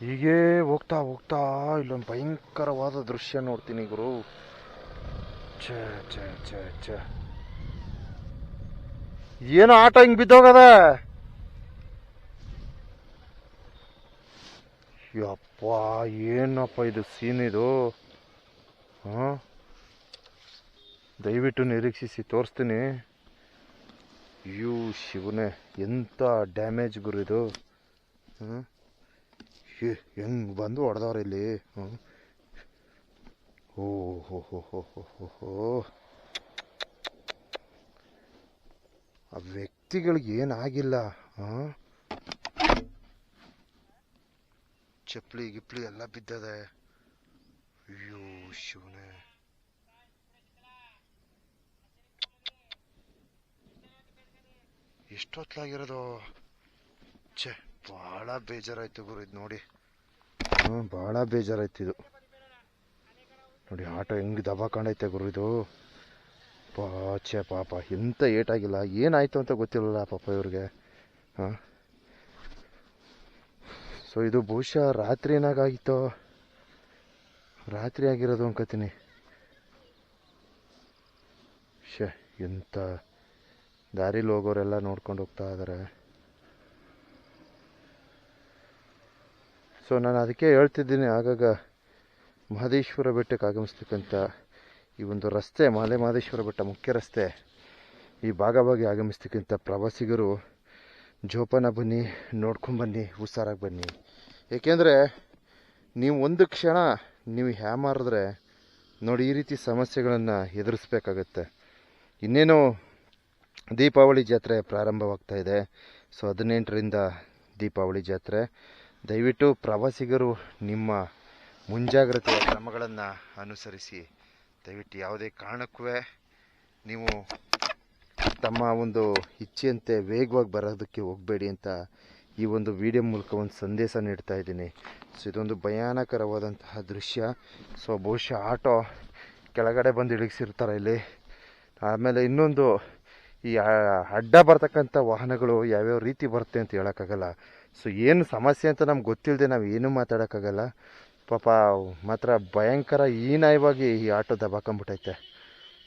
ಹೀಗೆ ಹೋಗ್ತಾ ಹೋಗ್ತಾ ಇಲ್ಲೊಂದು ಭಯಂಕರವಾದ ದೃಶ್ಯ ನೋಡ್ತೀನಿ ಗುರು. ಛೇ ಛೇ ಏನು ಆಟ ಹಿಂಗೆ ಬಿದ್ದೋಗದ? ಯಪ್ಪ, ಏನಪ್ಪ ಇದು ಸೀನ್ ಇದು? ಹಾಂ? ದಯವಿಟ್ಟು ನಿರೀಕ್ಷಿಸಿ, ತೋರಿಸ್ತೀನಿ. ಯೂ ಶಿವನೇ ಎಂಥ ಡ್ಯಾಮೇಜ್ ಗುರು ಇದು. ಹ್ಞೂ ಹೆಂಗೆ ಬಂದು ಹೊಡೆದವ್ರೆ ಇಲ್ಲಿ? ಓ, ಹೋ ಹೋ ಹೋ ಹೋ ಹೋ ಹೋ. ಆ ವ್ಯಕ್ತಿಗಳಿಗೆ ಏನಾಗಿಲ್ಲ ಹಾಂ ಚಪ್ಪಲಿ ಗಿಪ್ಲಿ ಎಲ್ಲ ಬಿದ್ದದೆ. ಅಯ್ಯೋ, ಶಿವನೇ. ಎಷ್ಟೊತ್ತಲಾಗಿರೋದು ಛೇ. ಭಾಳ ಬೇಜಾರಾಯ್ತು ಗುರು ಇದು ನೋಡಿ. ಹ್ಞೂ ಭಾಳ ಬೇಜಾರಾಯ್ತು ಇದು. ನೋಡಿ, ಆಟೋ ಹೆಂಗೆ ದಬಾಕೊಂಡೈತೆ ಗುರು ಇದು. ಪಾಚೆ ಪಾಪ, ಎಂತ ಏಟಾಗಿಲ್ಲ. ಏನಾಯ್ತು ಅಂತ ಗೊತ್ತಿಲ್ಲಲ್ಲ ಪಾಪ ಇವ್ರಿಗೆ. ಹಾಂ? ಸೊ ಇದು ಬಹುಶಃ ರಾತ್ರಿ ಏನಾಗಾಗಿತ್ತು? ರಾತ್ರಿ ಆಗಿರೋದು ಅನ್ಕೋತೀನಿ. ಶೇ ಎಂತ ದಾರಿಲಿ ಹೋಗೋರೆಲ್ಲ ನೋಡ್ಕೊಂಡು ಹೋಗ್ತಾ ಇದ್ದಾರೆ ಸೊ ನಾನು ಅದಕ್ಕೆ ಹೇಳ್ತಿದ್ದೀನಿ, ಆಗಾಗ ಮಹದೇಶ್ವರ ಬೆಟ್ಟಕ್ಕೆ ಆಗಮಿಸ್ತಕ್ಕಂಥ ಈ ಒಂದು ರಸ್ತೆ, ಮಾಲೆ ಮಹದೇಶ್ವರ ಬೆಟ್ಟ ಮುಖ್ಯ ರಸ್ತೆ, ಈ ಭಾಗವಾಗಿ ಆಗಮಿಸ್ತಕ್ಕಂಥ ಪ್ರವಾಸಿಗರು, ಜೋಪಾನ ಬನ್ನಿ ನೋಡ್ಕೊಂಬನ್ನಿ ಹುಷಾರಾಗಿ ಬನ್ನಿ. ಏಕೆಂದರೆ ನೀವು ಒಂದು ಕ್ಷಣ ನೀವು ಹ್ಯಾಮಾರಿದ್ರೆ ನೋಡಿ ಈ ರೀತಿ ಸಮಸ್ಯೆಗಳನ್ನು ಎದುರಿಸ್ಬೇಕಾಗತ್ತೆ. ಇನ್ನೇನು ದೀಪಾವಳಿ ಜಾತ್ರೆ ಪ್ರಾರಂಭವಾಗ್ತಾ ಇದೆ. ಸೊ ಹದಿನೆಂಟರಿಂದ ದೀಪಾವಳಿ ಜಾತ್ರೆ. ದಯವಿಟ್ಟು ಪ್ರವಾಸಿಗರು ನಿಮ್ಮ ಮುಂಜಾಗ್ರತೆಯ ಕ್ರಮಗಳನ್ನು ಅನುಸರಿಸಿ. ದಯವಿಟ್ಟು ಯಾವುದೇ ಕಾರಣಕ್ಕೂ ನೀವು ತಮ್ಮ ಒಂದು ಇಚ್ಛೆಯಂತೆ ವೇಗವಾಗಿ ಬರೋದಕ್ಕೆ ಹೋಗಬೇಡಿ ಅಂತ ಈ ಒಂದು ವಿಡಿಯೋ ಮೂಲಕ ಒಂದು ಸಂದೇಶ ನೀಡ್ತಾ ಇದ್ದೀನಿ. ಸೊ, ಇದೊಂದು ಭಯಾನಕರವಾದಂತಹ ದೃಶ್ಯ. ಸೊ, ಬಹುಶಃ ಆಟೋ ಕೆಳಗಡೆ ಬಂದು ಇಳಿಸಿರ್ತಾರೆ ಇಲ್ಲಿ. ಆಮೇಲೆ ಇನ್ನೊಂದು ಈ ಅಡ್ಡ ಬರ್ತಕ್ಕಂಥ ವಾಹನಗಳು ಯಾವ್ಯಾವ ರೀತಿ ಬರುತ್ತೆ ಅಂತ ಹೇಳೋಕ್ಕಾಗಲ್ಲ. ಸೊ ಏನು ಸಮಸ್ಯೆ ಅಂತ ನಮ್ಗೆ ಗೊತ್ತಿಲ್ಲದೆ ನಾವು ಏನೂ ಮಾತಾಡೋಕ್ಕಾಗಲ್ಲ. ಪಾಪ, ಮಾತ್ರ ಭಯಂಕರ ಹೀನಾಯವಾಗಿ ಈ ಆಟೋ ದಬಾಕೊಂಬಿಟ್ಟೈತೆ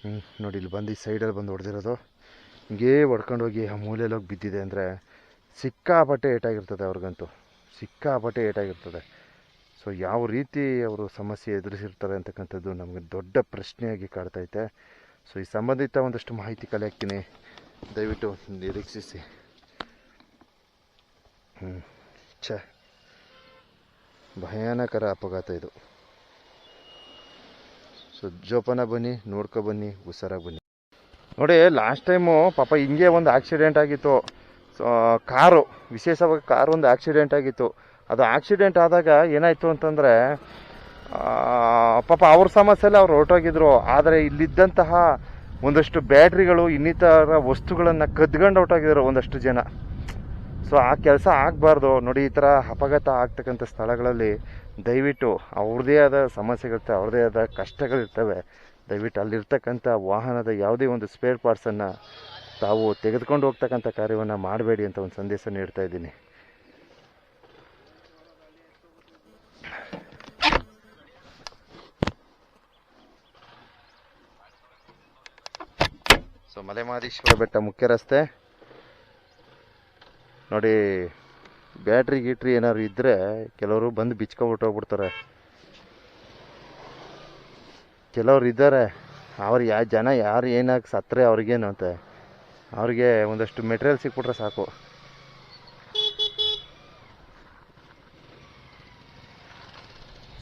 ಹ್ಞೂ ನೋಡಿ, ಇಲ್ಲಿ ಬಂದು ಈ ಸೈಡಲ್ಲಿ ಬಂದು ಹೊಡೆದಿರೋದು. ಹಿಂಗೇ ಹೊಡ್ಕೊಂಡೋಗಿ ಆ ಮೂಲೆಯಲ್ಲಿ ಹೋಗಿ ಬಿದ್ದಿದೆ ಅಂದರೆ ಸಿಕ್ಕಾಪಟ್ಟೆ ಏಟಾಗಿರ್ತದೆ ಅವ್ರಿಗಂತೂ. ಸಿಕ್ಕಾಪಟ್ಟೆ ಏಟಾಗಿರ್ತದೆ. ಸೊ ಯಾವ ರೀತಿ ಅವರು ಸಮಸ್ಯೆ ಎದುರಿಸಿರ್ತಾರೆ ಅಂತಕ್ಕಂಥದ್ದು ನಮಗೆ ದೊಡ್ಡ ಪ್ರಶ್ನೆಯಾಗಿ ಕಾಡ್ತೈತೆ. ಸೊ, ಈ ಸಂಬಂಧಿತ ಒಂದಷ್ಟು ಮಾಹಿತಿ ಕಲೆ ಹಾಕ್ತೀನಿ ದಯವಿಟ್ಟು ನಿರೀಕ್ಷಿಸಿ. ಹ್ಞೂ ಛ. ಭಯಾನಕರ ಅಪಘಾತ ಇದು. ಸೊ, ಜೋಪಾನ ಬನ್ನಿ, ನೋಡ್ಕೊ ಬನ್ನಿ, ಹುಷಾರಾಗಿ ಬನ್ನಿ. ನೋಡಿ ಲಾಸ್ಟ್ ಟೈಮು ಪಾಪ ಹಿಂಗೆ ಒಂದು ಆಕ್ಸಿಡೆಂಟ್ ಆಗಿತ್ತು. ಸೊ, ಕಾರು, ವಿಶೇಷವಾಗಿ ಕಾರು ಒಂದು ಆಕ್ಸಿಡೆಂಟ್ ಆಗಿತ್ತು. ಅದು ಆಕ್ಸಿಡೆಂಟ್ ಆದಾಗ ಏನಾಯಿತು ಅಂತಂದರೆ ಪಾಪ ಅವ್ರ ಸಮಸ್ಯೆಲ್ಲ ಅವ್ರು ಹೊರಟೋಗಿದ್ರು. ಆದರೆ ಇಲ್ಲಿದ್ದಂತಹ ಒಂದಷ್ಟು ಬ್ಯಾಟ್ರಿಗಳು, ಇನ್ನಿತರ ವಸ್ತುಗಳನ್ನು ಕದ್ಕೊಂಡು ಹೊರಟೋಗಿದ್ರು ಒಂದಷ್ಟು ಜನ. ಸೊ ಆ ಕೆಲಸ ಆಗಬಾರ್ದು. ನೋಡಿ, ಈ ಥರ ಅಪಘಾತ ಆಗ್ತಕ್ಕಂಥ ಸ್ಥಳಗಳಲ್ಲಿ ದಯವಿಟ್ಟು ಅವ್ರದ್ದೇ ಆದ ಸಮಸ್ಯೆಗಳಿರ್ತವೆ ಅವ್ರದ್ದೇ ಆದ ಕಷ್ಟಗಳಿರ್ತವೆ. ದಯವಿಟ್ಟು ಅಲ್ಲಿರ್ತಕ್ಕಂಥ ವಾಹನದ ಯಾವುದೇ ಒಂದು ಸ್ಪೇರ್ ಪಾರ್ಟ್ಸನ್ನು ತಾವು ತೆಗೆದುಕೊಂಡು ಹೋಗ್ತಕ್ಕಂಥ ಕಾರ್ಯವನ್ನು ಮಾಡಬೇಡಿ ಅಂತ ಒಂದು ಸಂದೇಶ ನೀಡ್ತಾ ಇದ್ದೀನಿ. ಸೊ ಮಲೆಮಹದೇಶ್ವರ ಬೆಟ್ಟ ಮುಖ್ಯ ರಸ್ತೆ. ನೋಡಿ, ಬ್ಯಾಟ್ರಿ ಗೀಟ್ರಿ ಏನಾದ್ರು ಇದ್ದರೆ ಕೆಲವರು ಬಂದು ಬಿಚ್ಕೊಬಿಟ್ಟು ಹೋಗ್ಬಿಡ್ತಾರೆ ಕೆಲವ್ರು ಇದ್ದಾರೆ. ಅವ್ರು ಯಾ, ಜನ ಯಾರು ಏನಾಗಿ ಸತ್ತರೆ ಅವ್ರಿಗೇನು ಅಂತೆ. ಅವ್ರಿಗೆ ಒಂದಷ್ಟು ಮೆಟೀರಿಯಲ್ ಸಿಕ್ಬಿಟ್ರೆ ಸಾಕು.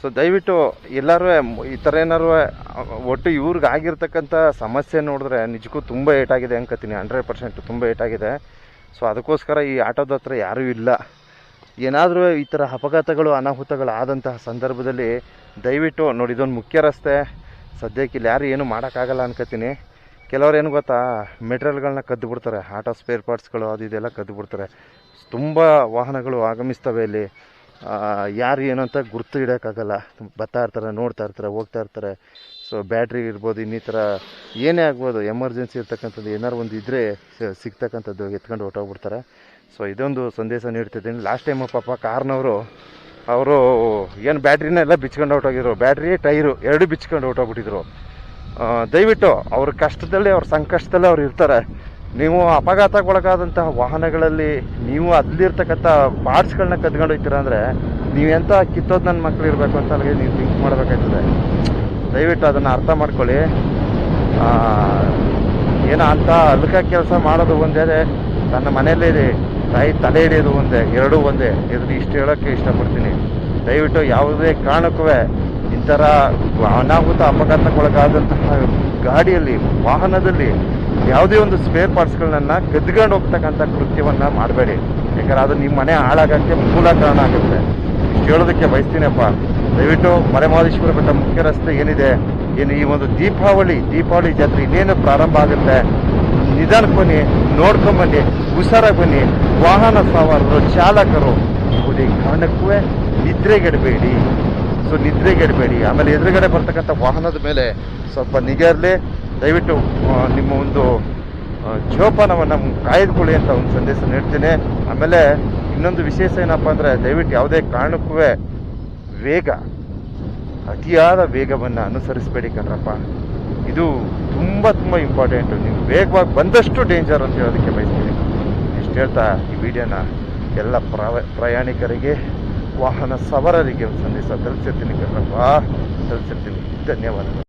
ಸೊ ದಯವಿಟ್ಟು ಎಲ್ಲರೂ ಈ ಥರ ಏನಾರು ಒಟ್ಟು ಇವ್ರಿಗೆ ಆಗಿರ್ತಕ್ಕಂಥ ಸಮಸ್ಯೆ ನೋಡಿದ್ರೆ ನಿಜಕ್ಕೂ ತುಂಬ ಏಟಾಗಿದೆ ಅನ್ಕೋತೀನಿ ಹಂಡ್ರೆಡ್ ಪರ್ಸೆಂಟ್ ತುಂಬ ಏಟಾಗಿದೆ. ಸೊ ಅದಕ್ಕೋಸ್ಕರ ಈ ಆಟೋದ ಹತ್ರ ಯಾರೂ ಇಲ್ಲ. ಏನಾದರೂ ಈ ಥರ ಅಪಘಾತಗಳು, ಅನಾಹುತಗಳು ಆದಂತಹ ಸಂದರ್ಭದಲ್ಲಿ ದಯವಿಟ್ಟು ನೋಡಿ, ಇದೊಂದು ಮುಖ್ಯ ರಸ್ತೆ. ಸದ್ಯಕ್ಕೆ ಇಲ್ಲಿ ಯಾರು ಏನು ಮಾಡೋಕ್ಕಾಗಲ್ಲ ಅನ್ಕೋತೀನಿ. ಕೆಲವ್ರು ಏನು ಗೊತ್ತಾ, ಮೆಟೀರಿಯಲ್ಗಳನ್ನ ಕದ್ದು ಬಿಡ್ತಾರೆ ಆಟೋ ಸ್ಪೇರ್ ಪಾರ್ಟ್ಸ್ಗಳು, ಅದು ಇದೆಲ್ಲ ಕದ್ದು ಬಿಡ್ತಾರೆ ತುಂಬ ವಾಹನಗಳು ಆಗಮಿಸ್ತವೆ ಇಲ್ಲಿ. ಯಾರು ಏನು ಅಂತ ಗುರ್ತು ಇಡೋಕ್ಕಾಗಲ್ಲ ಬರ್ತಾ ಇರ್ತಾರೆ, ನೋಡ್ತಾ ಇರ್ತಾರೆ, ಹೋಗ್ತಾ ಇರ್ತಾರೆ. ಸೊ ಬ್ಯಾಟ್ರಿ ಇರ್ಬೋದು, ಇನ್ನಿತರ ಏನೇ ಆಗ್ಬೋದು ಎಮರ್ಜೆನ್ಸಿ ಇರ್ತಕ್ಕಂಥದ್ದು ಏನಾರು ಒಂದು ಇದ್ದರೆ ಸಿಗ್ತಕ್ಕಂಥದ್ದು ಎತ್ಕೊಂಡು ಹೊಟ್ಟೋಗ್ಬಿಡ್ತಾರೆ ಸೊ ಇದೊಂದು ಸಂದೇಶ ನೀಡ್ತಿದ್ದೀನಿ. ಲಾಸ್ಟ್ ಟೈಮು ಪಾಪ ಕಾರ್ನವರು, ಅವರು ಏನು ಬ್ಯಾಟ್ರಿನೆಲ್ಲ ಬಿಚ್ಕೊಂಡು ಹೊಟ್ಟೋಗಿದ್ರು ಬ್ಯಾಟ್ರಿ ಟೈರು ಎರಡು ಬಿಚ್ಕೊಂಡು ಹೊಟ್ಟೋಗ್ಬಿಟ್ಟಿದ್ರು ದಯವಿಟ್ಟು ಅವ್ರ ಕಷ್ಟದಲ್ಲಿ, ಅವ್ರ ಸಂಕಷ್ಟದಲ್ಲಿ ಅವ್ರು ಇರ್ತಾರೆ. ನೀವು ಅಪಘಾತಕ್ಕೊಳಗಾದಂತಹ ವಾಹನಗಳಲ್ಲಿ ನೀವು ಅಲ್ಲಿರ್ತಕ್ಕಂಥ ಪಾರ್ಟ್ಸ್ಗಳನ್ನ ಕದ್ಕೊಂಡು ಹೋಗ್ತೀರ ಅಂದರೆ ನೀವೆಂಥ ಕಿತ್ತೋದು ನನ್ನ ಮಕ್ಕಳು ಇರಬೇಕು ಅಂತ ಅಲ್ಲಿಗೆ ನೀವು ಥಿಂಕ್ ಮಾಡಬೇಕಾಗ್ತದೆ. ದಯವಿಟ್ಟು ಅದನ್ನು ಅರ್ಥ ಮಾಡ್ಕೊಳ್ಳಿ. ಏನೋ ಅಂತ ಅಲ್ಕ ಕೆಲಸ ಮಾಡೋದು ಒಂದೇ, ತನ್ನ ಮನೆಯಲ್ಲೇ ತಾಯಿ ತಲೆ ಹಿಡಿಯೋದು ಒಂದೇ, ಎರಡೂ ಒಂದೇ. ಇದನ್ನ ಇಷ್ಟು ಹೇಳೋಕ್ಕೆ ಇಷ್ಟಪಡ್ತೀನಿ. ದಯವಿಟ್ಟು ಯಾವುದೇ ಕಾರಣಕ್ಕೂ ಈ ಥರ ಅನಾಹುತ ಅಪಘಾತಕ್ಕೊಳಗಾದಂತಹ ಗಾಡಿಯಲ್ಲಿ, ವಾಹನದಲ್ಲಿ ಯಾವುದೇ ಒಂದು ಸ್ಪೇರ್ ಪಾರ್ಟ್ಸ್ಗಳನ್ನ ಕದ್ಕೊಂಡು ಹೋಗ್ತಕ್ಕಂಥ ಕೃತ್ಯವನ್ನ ಮಾಡಬೇಡಿ. ಯಾಕಂದ್ರೆ ಅದು ನಿಮ್ಮ ಮನೆ ಹಾಳಾಗಕ್ಕೆ ಮೂಲ ಕಾರಣ ಆಗುತ್ತೆ. ಇಷ್ಟು ಹೇಳೋದಕ್ಕೆ ಬಯಸ್ತೀನಪ್ಪ. ದಯವಿಟ್ಟು ಮಲೆಮಹದೇಶ್ವರ ಬೆಟ್ಟ ಮುಖ್ಯ ರಸ್ತೆ ಏನಿದೆ, ಏನು ಈ ಒಂದು ದೀಪಾವಳಿ ದೀಪಾವಳಿ ಜಾತ್ರೆ ಇನ್ನೇನು ಪ್ರಾರಂಭ ಆಗುತ್ತೆ ನಿಧಾನಕ್ಕೆ ಬನ್ನಿ ನೋಡ್ಕೊಂಬನ್ನಿ ಹುಷಾರಾಗಿ ಬನ್ನಿ, ವಾಹನ ಸವಾರರು, ಚಾಲಕರು, ಯಾವುದೇ ಕಾರಣಕ್ಕೂ ನಿದ್ರೆಗೆಡಬೇಡಿ. ಸೊ, ನಿದ್ರೆಗೆಡಬೇಡಿ. ಆಮೇಲೆ ಎದುರುಗಡೆ ಬರ್ತಕ್ಕಂಥ ವಾಹನದ ಮೇಲೆ ಸ್ವಲ್ಪ ನಿಗಾ ದಯವಿಟ್ಟು ನಿಮ್ಮ ಒಂದು ಜೋಪಾನವನ್ನು ಕಾಯ್ದುಕೊಳ್ಳಿ ಅಂತ ಒಂದು ಸಂದೇಶ ನೀಡ್ತೀನಿ. ಆಮೇಲೆ ಇನ್ನೊಂದು ವಿಶೇಷ ಏನಪ್ಪ ಅಂದರೆ ದಯವಿಟ್ಟು ಯಾವುದೇ ಕಾರಣಕ್ಕೂ ವೇಗ, ಅತಿಯಾದ ವೇಗವನ್ನು ಅನುಸರಿಸಬೇಡಿ ಕಣ್ರಪ್ಪ. ಇದು ತುಂಬ ತುಂಬ ಇಂಪಾರ್ಟೆಂಟು ನೀವು ವೇಗವಾಗಿ ಬಂದಷ್ಟು ಡೇಂಜರ್ ಅಂತ ಹೇಳೋದಕ್ಕೆ ಬಯಸ್ತೀನಿ ಇಷ್ಟು ಹೇಳ್ತಾ ಈ ವಿಡಿಯೋನ ಎಲ್ಲ ಪ್ರಯಾಣಿಕರಿಗೆ, ವಾಹನ ಸವಾರರಿಗೆ ಒಂದು ಸಂದೇಶ ತಲುಪಿಸಿರ್ತೀನಿ ಕಣ್ರಪ್ಪ. ತಲುಪಿಸಿರ್ತೀನಿ ಧನ್ಯವಾದಗಳು.